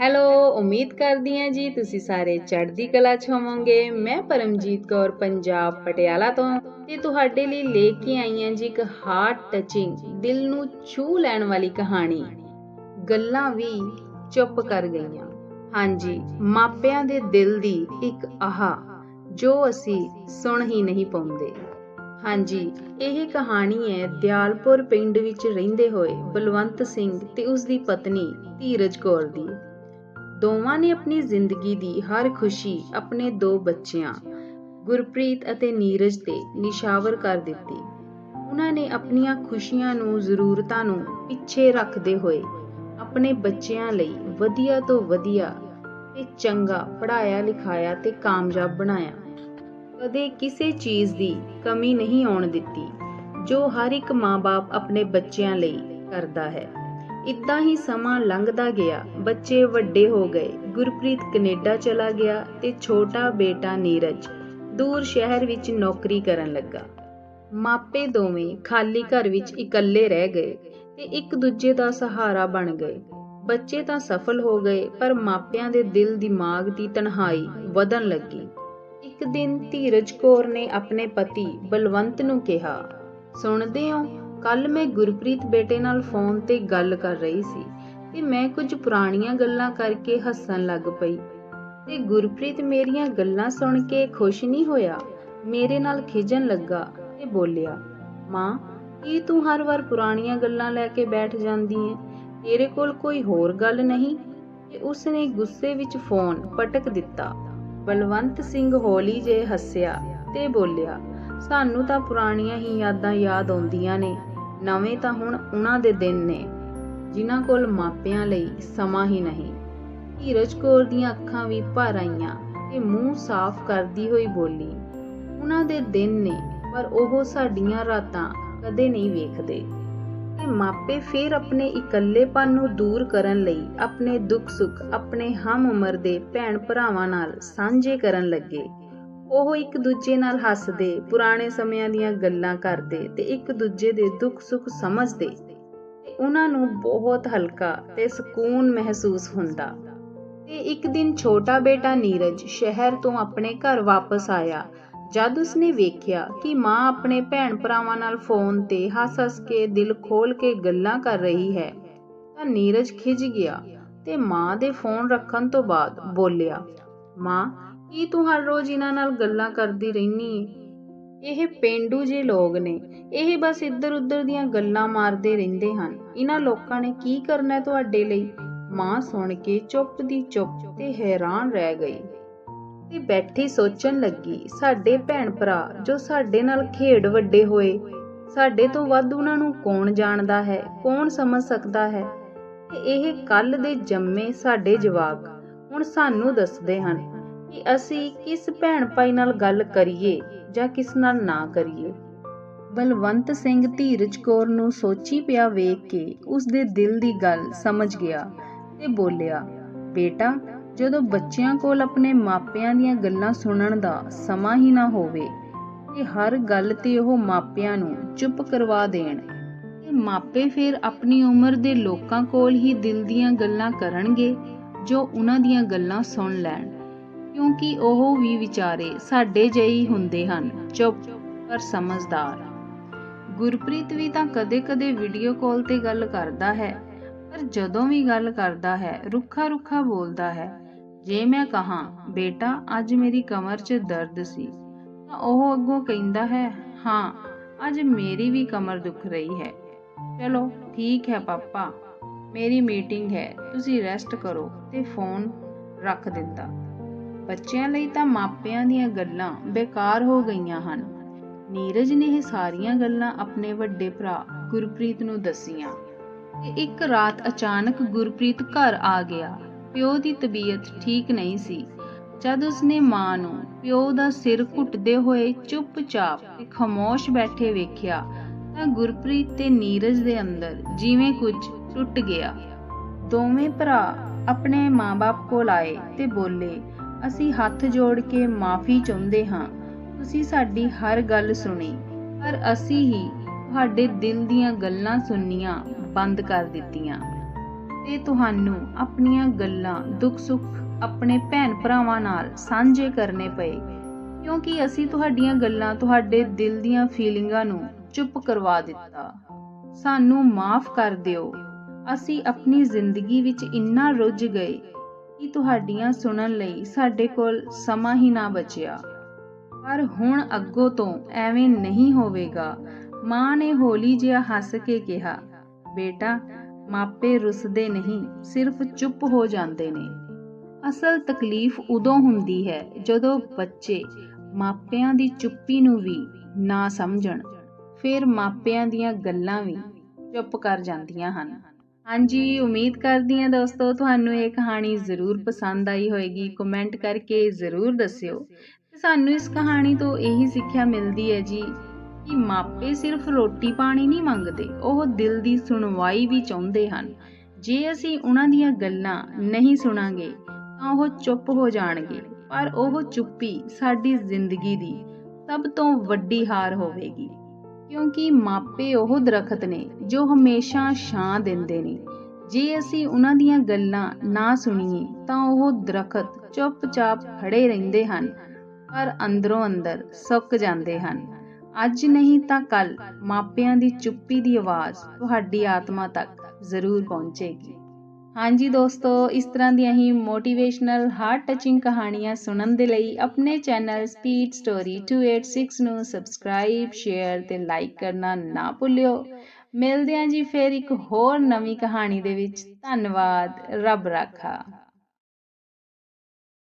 Hello, ਉਮੀਦ ਕਰਦੀ ਹਾਂ ਜੀ ਤੁਸੀਂ ਸਾਰੇ ਚੜ੍ਹਦੀ ਕਲਾ 'ਚ ਹੋਵੋਗੇ। ਮੈਂ ਪਰਮਜੀਤ ਕੌਰ, ਪੰਜਾਬ, ਪਟਿਆਲਾ ਤੋਂ। ਤੇ ਤੁਹਾਡੇ ਲਈ ਲੈ ਕੇ ਆਈ ਹਾਂ ਜੀ ਇੱਕ ਹਾਰਟ ਟਚਿੰਗ ਦਿਲ ਨੂੰ ਛੂ ਲੈਣ ਵਾਲੀ ਕਹਾਣੀ। ਗੱਲਾਂ ਵੀ ਚੁੱਪ ਕਰ ਗਈਆਂ। ਹਾਂਜੀ, ਮਾਪਿਆਂ ਦੇ ਦਿਲ ਦੀ ਇੱਕ ਆਹਾ, ਜੋ ਅਸੀਂ ਸੁਣ ਹੀ ਨਹੀਂ ਪਾਉਂਦੇ। ਹਾਂਜੀ, ਇਹ ਕਹਾਣੀ ਹੈ ਦਿਆਲਪੁਰ ਪਿੰਡ ਵਿੱਚ ਰਹਿੰਦੇ ਹੋਏ ਬਲਵੰਤ ਸਿੰਘ ਤੇ ਉਸ ਦੀ ਪਤਨੀ ਧੀਰਜ ਕੌਰ ਦੀ। ਦੋਵਾਂ ਨੇ ਆਪਣੀ ਜ਼ਿੰਦਗੀ ਦੀ ਹਰ ਖੁਸ਼ੀ ਆਪਣੇ ਦੋ ਬੱਚਿਆਂ, ਗੁਰਪ੍ਰੀਤ ਅਤੇ ਨੀਰਜ ਤੇ ਨਿਸ਼ਾਵਰ ਕਰ ਦਿੱਤੀ। ਉਹਨਾਂ ਨੇ ਆਪਣੀਆਂ ਖੁਸ਼ੀਆਂ ਨੂੰ ਜ਼ਰੂਰਤਾਂ ਨੂੰ ਪਿੱਛੇ ਰੱਖਦੇ ਹੋਏ ਆਪਣੇ ਬੱਚਿਆਂ ਲਈ ਵਧੀਆ ਤੋਂ ਵਧੀਆ ਤੇ ਚੰਗਾ ਪੜਾਇਆ ਲਿਖਾਇਆ ਤੇ ਕਾਮਯਾਬ ਬਣਾਇਆ। ਕਦੇ ਕਿਸੇ ਚੀਜ਼ ਦੀ ਕਮੀ ਨਹੀਂ ਆਉਣ ਦਿੱਤੀ, ਜੋ ਹਰ ਇੱਕ ਮਾਂ-ਬਾਪ ਆਪਣੇ ਬੱਚਿਆਂ ਲਈ ਕਰਦਾ ਹੈ। ਇਦਾਂ ਹੀ ਸਮਾਂ ਲੰਘਦਾ ਗਿਆ। ਬੱਚੇ ਵੱਡੇ ਹੋ ਗਏ। ਗੁਰਪ੍ਰੀਤ ਕੈਨੇਡਾ ਚਲਾ ਗਿਆ ਤੇ ਛੋਟਾ ਬੇਟਾ ਨੀਰਜ ਦੂਰ ਸ਼ਹਿਰ ਵਿੱਚ ਨੌਕਰੀ ਕਰਨ ਲੱਗਾ। ਮਾਪੇ ਦੋਵੇਂ ਖਾਲੀ ਘਰ ਵਿੱਚ ਇਕੱਲੇ ਰਹਿ ਗਏ ਤੇ ਇੱਕ ਦੂਜੇ ਦਾ ਸਹਾਰਾ ਬਣ ਗਏ। ਬੱਚੇ ਤਾਂ ਸਫਲ ਹੋ ਗਏ, ਪਰ ਮਾਪਿਆਂ ਦੇ ਦਿਲ ਦਿਮਾਗ ਦੀ ਤਨਹਾਈ ਵਧਣ ਲੱਗੀ। ਇੱਕ ਦਿਨ ਧੀਰਜ ਕੌਰ ਨੇ ਆਪਣੇ ਪਤੀ ਬਲਵੰਤ ਨੂੰ ਕਿਹਾ, ਸੁਣਦੇ ਹੋ? ਕੱਲ ਮੈਂ ਗੁਰਪ੍ਰੀਤ ਬੇਟੇ ਨਾਲ ਫੋਨ ਤੇ ਗੱਲ ਕਰ ਰਹੀ ਸੀ ਤੇ ਮੈਂ ਕੁਝ ਪੁਰਾਣੀਆਂ ਗੱਲਾਂ ਕਰਕੇ ਹੱਸਣ ਲੱਗ ਪਈ। ਤੇ ਗੁਰਪ੍ਰੀਤ ਮੇਰੀਆਂ ਗੱਲਾਂ ਸੁਣ ਕੇ ਖੁਸ਼ ਨਹੀਂ ਹੋਇਆ। ਮੇਰੇ ਨਾਲ ਖਿਜਣ ਲੱਗਾ ਤੇ ਬੋਲਿਆ, ਮਾਂ, ਕੀ ਤੂੰ ਹਰ ਵਾਰ ਪੁਰਾਣੀਆਂ ਗੱਲਾਂ ਲੈ ਕੇ ਬੈਠ ਜਾਂਦੀ ਹੈ ਤੇਰੇ ਕੋਲ ਕੋਈ ਹੋਰ ਗੱਲ ਨਹੀਂ? ਤੇ ਉਸਨੇ ਗੁੱਸੇ ਵਿੱਚ ਫੋਨ ਪਟਕ ਦਿੱਤਾ। ਬਲਵੰਤ ਸਿੰਘ ਹੌਲੀ ਜੇ ਹੱਸਿਆ ਤੇ ਬੋਲਿਆ, ਸਾਨੂੰ ਤਾਂ ਪੁਰਾਣੀਆਂ ਹੀ ਯਾਦਾਂ ਯਾਦ ਆਉਂਦੀਆਂ ਨੇ। ਨਵੇਂ ਤਾਂ ਹੁਣ ਉਹਨਾਂ ਦੇ ਦਿਨ ਨੇ, ਜਿਨ੍ਹਾਂ ਕੋਲ ਮਾਪਿਆਂ ਲਈ ਸਮਾਂ ਹੀ ਨਹੀਂ। ਧੀਰਜ ਕੌਰ ਦੀਆਂ ਅੱਖਾਂ ਵੀ ਭਰ ਆਈਆਂ ਤੇ ਮੂੰਹ ਸਾਫ਼ ਕਰਦੀ ਹੋਈ ਬੋਲੀ, ਉਹਨਾਂ ਦੇ ਦਿਨ ਨੇ, ਪਰ ਉਹ ਸਾਡੀਆਂ ਰਾਤਾਂ ਕਦੇ ਨਹੀਂ ਵੇਖਦੇ। ਤੇ ਮਾਪੇ ਫਿਰ ਆਪਣੇ ਇਕੱਲੇਪਨ ਨੂੰ ਦੂਰ ਕਰਨ ਲਈ ਆਪਣੇ ਦੁੱਖ ਸੁੱਖ ਆਪਣੇ ਹਮ ਉਮਰ ਦੇ ਭੈਣ ਭਰਾਵਾਂ ਨਾਲ ਸਾਂਝੇ ਕਰਨ ਲੱਗੇ। ਉਹ ਇੱਕ ਦੂਜੇ ਨਾਲ ਹੱਸਦੇ, ਪੁਰਾਣੇ ਸਮਿਆਂ ਦੀਆਂ ਗੱਲਾਂ ਕਰਦੇ ਤੇ ਇੱਕ ਦੂਜੇ ਦੇ ਦੁੱਖ ਸੁੱਖ ਸਮਝਦੇ। ਉਹਨਾਂ ਨੂੰ ਬਹੁਤ ਹਲਕਾ ਤੇ ਸਕੂਨ ਮਹਿਸੂਸ ਹੁੰਦਾ। ਤੇ ਇੱਕ ਦਿਨ ਛੋਟਾ ਬੇਟਾ ਨੀਰਜ ਸ਼ਹਿਰ ਤੋਂ ਆਪਣੇ ਘਰ ਵਾਪਸ ਆਇਆ। ਜਦ ਉਸਨੇ ਵੇਖਿਆ ਕਿ ਮਾਂ ਆਪਣੇ ਭੈਣ ਭਰਾਵਾਂ ਨਾਲ ਫੋਨ ਤੇ ਹੱਸ-ਹੱਸ ਕੇ ਦਿਲ ਖੋਲ ਕੇ ਗੱਲਾਂ ਕਰ ਰਹੀ ਹੈ, ਤਾਂ ਨੀਰਜ ਖਿਜ ਗਿਆ ਤੇ ਮਾਂ ਦੇ ਫੋਨ ਰੱਖਣ ਤੋਂ ਬਾਅਦ ਬੋਲਿਆ, ਮਾਂ ਕੀ ਤੂੰ ਹਰ ਰੋਜ਼ ਇਹਨਾਂ ਨਾਲ ਗੱਲਾਂ ਕਰਦੀ ਰਹਿਨੀ ਏ? ਇਹ ਪਿੰਡੂ ਜੇ ਲੋਕ ਨੇ। ਇਹ ਬਸ ਇੱਧਰ ਉੱਧਰ ਦੀਆਂ ਗੱਲਾਂ ਮਾਰਦੇ ਰਹਿੰਦੇ ਹਨ। ਇਹਨਾਂ ਲੋਕਾਂ ਨੇ ਕੀ ਕਰਨਾ ਤੁਹਾਡੇ ਲਈ? ਮਾਂ ਸੁਣ ਕੇ ਚੁੱਪ ਦੀ ਚੁੱਪ ਤੇ ਹੈਰਾਨ ਰਹਿ ਗਈ ਤੇ ਬੈਠੀ ਸੋਚਣ ਲੱਗੀ, ਸਾਡੇ ਭੈਣ ਭਰਾ ਜੋ ਸਾਡੇ ਨਾਲ ਖੇਡ ਵੱਡੇ ਹੋਏ, ਸਾਡੇ ਤੋਂ ਵੱਧ ਉਹਨਾਂ ਨੂੰ ਕੌਣ ਜਾਣਦਾ ਹੈ? ਕੌਣ ਸਮਝ ਸਕਦਾ ਹੈ? ਤੇ ਇਹ ਕੱਲ ਦੇ ਜੰਮੇ ਸਾਡੇ ਜਵਾਕ ਹੁਣ ਸਾਨੂੰ ਦੱਸਦੇ ਹਨ। ਕਿ ਅਸੀਂ ਕਿਸ ਭੈਣ ਭਾਈ ਨਾਲ ਗੱਲ ਕਰੀਏ ਜਾਂ ਕਿਸ ਨਾਲ ਨਾ ਕਰੀਏ। ਬਲਵੰਤ ਸਿੰਘ ਧੀਰਜ ਕੌਰ ਨੂੰ ਸੋਚੀ ਪਿਆ ਵੇਖ ਕੇ ਉਸ ਦੇ ਦਿਲ ਦੀ ਗੱਲ ਸਮਝ ਗਿਆ ਤੇ ਬੋਲਿਆ, ਬੇਟਾ, ਜਦੋਂ ਬੱਚਿਆਂ ਕੋਲ ਆਪਣੇ ਮਾਪਿਆਂ ਦੀਆਂ ਗੱਲਾਂ ਸੁਣਨ ਦਾ ਸਮਾਂ ਹੀ ਨਾ ਹੋਵੇ, ਤੇ ਹਰ ਗੱਲ ਤੇ ਉਹ ਮਾਪਿਆਂ ਨੂੰ ਚੁੱਪ ਕਰਵਾ ਦੇਣ, ਤੇ ਮਾਪੇ ਫਿਰ ਆਪਣੀ ਉਮਰ ਦੇ ਲੋਕਾਂ ਕੋਲ ਹੀ ਦਿਲ ਦੀਆਂ ਗੱਲਾਂ ਕਰਨਗੇ, ਜੋ ਉਹਨਾਂ ਦੀਆਂ ਗੱਲਾਂ ਸੁਣ ਲੈਣ। ਕਿਉਂਕਿ ਉਹ ਵੀ ਵਿਚਾਰੇ ਸਾਡੇ ਜਿਹੇ ਹੁੰਦੇ ਹਨ। ਚੁੱਪ, ਪਰ ਸਮਝਦਾਰ। ਗੁਰਪ੍ਰੀਤ ਵੀ ਤਾਂ ਕਦੇ-ਕਦੇ ਵੀਡੀਓ ਕਾਲ ਤੇ ਗੱਲ ਕਰਦਾ ਹੈ, ਪਰ ਜਦੋਂ ਵੀ ਗੱਲ ਕਰਦਾ ਹੈ ਰੁੱਖਾ ਰੁੱਖਾ ਬੋਲਦਾ ਹੈ। ਜੇ ਮੈਂ ਕਹਾਂ, ਬੇਟਾ, ਅੱਜ ਮੇਰੀ ਕਮਰ 'ਚ ਦਰਦ ਸੀ। ਤਾਂ ਉਹ ਅੱਗੋਂ ਕਹਿੰਦਾ ਹੈ, ਹਾਂ, ਅੱਜ ਮੇਰੀ ਵੀ ਕਮਰ ਦੁਖ ਰਹੀ ਹੈ। ਚਲੋ, ਠੀਕ ਹੈ ਪਾਪਾ। ਮੇਰੀ ਮੀਟਿੰਗ ਹੈ, ਤੁਸੀਂ ਰੈਸਟ ਕਰੋ। ਤੇ ਫੋਨ ਰੱਖ ਦਿੰਦਾ। ਬੱਚਿਆਂ ਲਈ ਤਾਂ ਮਾਪਿਆਂ ਦੀਆਂ ਗੱਲਾਂ ਬੇਕਾਰ ਹੋ ਗਈਆਂ ਹਨ। ਨੀਰਜ ਨੇ ਇਹ ਸਾਰੀਆਂ ਗੱਲਾਂ ਆਪਣੇ ਵੱਡੇ ਭਰਾ ਗੁਰਪ੍ਰੀਤ ਨੂੰ ਦੱਸੀਆਂ। ਤੇ ਇੱਕ ਰਾਤ ਅਚਾਨਕ ਗੁਰਪ੍ਰੀਤ ਘਰ ਆ ਗਿਆ। ਪਿਓ ਦੀ ਤਬੀਅਤ ਠੀਕ ਨਹੀਂ ਸੀ। ਜਦ ਉਸਨੇ ਮਾਂ ਨੂੰ ਪਿਓ ਦਾ ਸਿਰ ਘੁੱਟਦੇ ਹੋਏ ਚੁੱਪਚਾਪ ਤੇ ਖਾਮੋਸ਼ ਬੈਠੇ ਵੇਖਿਆ, ਤਾਂ ਗੁਰਪ੍ਰੀਤ ਤੇ ਨੀਰਜ ਦੇ ਅੰਦਰ ਜਿਵੇਂ ਕੁਝ ਟੁੱਟ ਗਿਆ। ਦੋਵੇਂ ਭਰਾ ਆਪਣੇ ਮਾਂ-ਬਾਪ ਕੋਲ ਆਏ ਤੇ ਬੋਲੇ ਅਸੀਂ ਹੱਥ ਜੋੜ ਕੇ ਮਾਫੀ ਚਾਹੁੰਦੇ ਹਾਂ। ਤੁਸੀਂ ਸਾਡੀ ਹਰ ਗੱਲ ਸੁਣੀ, ਪਰ ਅਸੀਂ ਹੀ ਤੁਹਾਡੇ ਦਿਲ ਦੀਆਂ ਗੱਲਾਂ ਸੁਣਨੀਆਂ ਬੰਦ ਕਰ ਦਿੱਤੀਆਂ। ਤੇ ਤੁਹਾਨੂੰ ਆਪਣੀਆਂ ਗੱਲਾਂ ਦੁੱਖ ਸੁੱਖ ਆਪਣੇ ਭੈਣ ਭਰਾਵਾਂ ਨਾਲ ਸਾਂਝੇ ਕਰਨੇ ਪਏ, ਕਿਉਂਕਿ ਅਸੀਂ ਤੁਹਾਡੀਆਂ ਗੱਲਾਂ ਤੁਹਾਡੇ ਦਿਲ ਦੀਆਂ ਫੀਲਿੰਗਾਂ ਨੂੰ ਚੁੱਪ ਕਰਵਾ ਦਿੱਤਾ। ਸਾਨੂੰ ਮਾਫ ਕਰ ਦਿਓ। ਅਸੀਂ ਆਪਣੀ ਜ਼ਿੰਦਗੀ ਵਿੱਚ ਇੰਨਾ ਰੁੱਝ ਗਏ ਕਿ ਤੁਹਾਡੀਆਂ ਸੁਣਨ ਲਈ ਸਾਡੇ ਕੋਲ ਸਮਾਂ ਹੀ ਨਾ ਬਚਿਆ। ਪਰ ਹੁਣ ਅੱਗੋਂ ਤੋਂ ਐਵੇਂ ਨਹੀਂ ਹੋਵੇਗਾ। ਮਾਂ ਨੇ ਹੌਲੀ ਜਿਹਾ ਹੱਸ ਕੇ ਕਿਹਾ, ਬੇਟਾ, ਮਾਪੇ ਰੁੱਸਦੇ ਨਹੀਂ, ਸਿਰਫ ਚੁੱਪ ਹੋ ਜਾਂਦੇ ਨੇ। ਅਸਲ ਤਕਲੀਫ ਉਦੋਂ ਹੁੰਦੀ ਹੈ ਜਦੋਂ ਬੱਚੇ ਮਾਪਿਆਂ ਦੀ ਚੁੱਪੀ ਨੂੰ ਵੀ ਨਾ ਸਮਝਣ, ਫਿਰ ਮਾਪਿਆਂ ਦੀਆਂ ਗੱਲਾਂ ਵੀ ਚੁੱਪ ਕਰ ਜਾਂਦੀਆਂ ਹਨ। ਹਾਂਜੀ, ਉਮੀਦ ਕਰਦੀ ਹਾਂ ਦੋਸਤੋ ਤੁਹਾਨੂੰ ਇਹ ਕਹਾਣੀ ਜ਼ਰੂਰ ਪਸੰਦ ਆਈ ਹੋਵੇਗੀ ਕਮੈਂਟ ਕਰਕੇ ਜ਼ਰੂਰ ਦੱਸਿਓ। ਤੇ ਸਾਨੂੰ ਇਸ ਕਹਾਣੀ ਤੋਂ ਇਹੀ ਸਿੱਖਿਆ ਮਿਲਦੀ ਹੈ ਜੀ ਕਿ ਮਾਪੇ ਸਿਰਫ ਰੋਟੀ ਪਾਣੀ ਨਹੀਂ ਮੰਗਦੇ, ਉਹ ਦਿਲ ਦੀ ਸੁਣਵਾਈ ਵੀ ਚਾਹੁੰਦੇ ਹਨ। ਜੇ ਅਸੀਂ ਉਹਨਾਂ ਦੀਆਂ ਗੱਲਾਂ ਨਹੀਂ ਸੁਣਾਂਗੇ, ਤਾਂ ਉਹ ਚੁੱਪ ਹੋ ਜਾਣਗੇ। ਪਰ ਉਹ ਚੁੱਪੀ ਸਾਡੀ ਜ਼ਿੰਦਗੀ ਦੀ ਸਭ ਤੋਂ ਵੱਡੀ ਹਾਰ ਹੋਵੇਗੀ। ਕਿਉਂਕਿ ਮਾਪੇ ਉਹ ਦਰਖਤ ਨੇ ਜੋ ਹਮੇਸ਼ਾ ਛਾਂ ਦਿੰਦੇ ਨੇ। ਜੇ ਅਸੀਂ ਉਹਨਾਂ ਦੀਆਂ ਗੱਲਾਂ ਨਾ ਸੁਣੀਏ, ਤਾਂ ਉਹ ਦਰਖਤ ਚੁੱਪਚਾਪ ਖੜੇ ਰਹਿੰਦੇ ਹਨ, ਪਰ ਅੰਦਰੋਂ ਅੰਦਰ ਸੁੱਕ ਜਾਂਦੇ ਹਨ। ਅੱਜ ਨਹੀਂ ਤਾਂ ਕੱਲ ਮਾਪਿਆਂ ਦੀ ਚੁੱਪੀ ਦੀ ਆਵਾਜ਼ ਤੁਹਾਡੀ ਆਤਮਾ ਤੱਕ ਜ਼ਰੂਰ ਪਹੁੰਚੇਗੀ। ਹਾਂਜੀ ਦੋਸਤੋ, ਇਸ ਤਰ੍ਹਾਂ ਦੀਆਂ ਹੀ ਮੋਟੀਵੇਸ਼ਨਲ ਹਾਰਟ ਟਚਿੰਗ ਕਹਾਣੀਆਂ ਸੁਣਨ ਦੇ ਲਈ ਆਪਣੇ ਚੈਨਲ ਸਪੀਡ ਸਟੋਰੀ 286 ਨੂੰ ਸਬਸਕ੍ਰਾਈਬ ਸ਼ੇਅਰ ਤੇ ਲਾਈਕ ਕਰਨਾ ਨਾ ਭੁੱਲਿਓ। ਮਿਲਦੇ ਹਾਂ ਜੀ ਫੇਰ ਇੱਕ ਹੋਰ ਨਵੀਂ ਕਹਾਣੀ ਦੇ ਵਿੱਚ। ਧੰਨਵਾਦ, ਰੱਬ ਰਾਖਾ।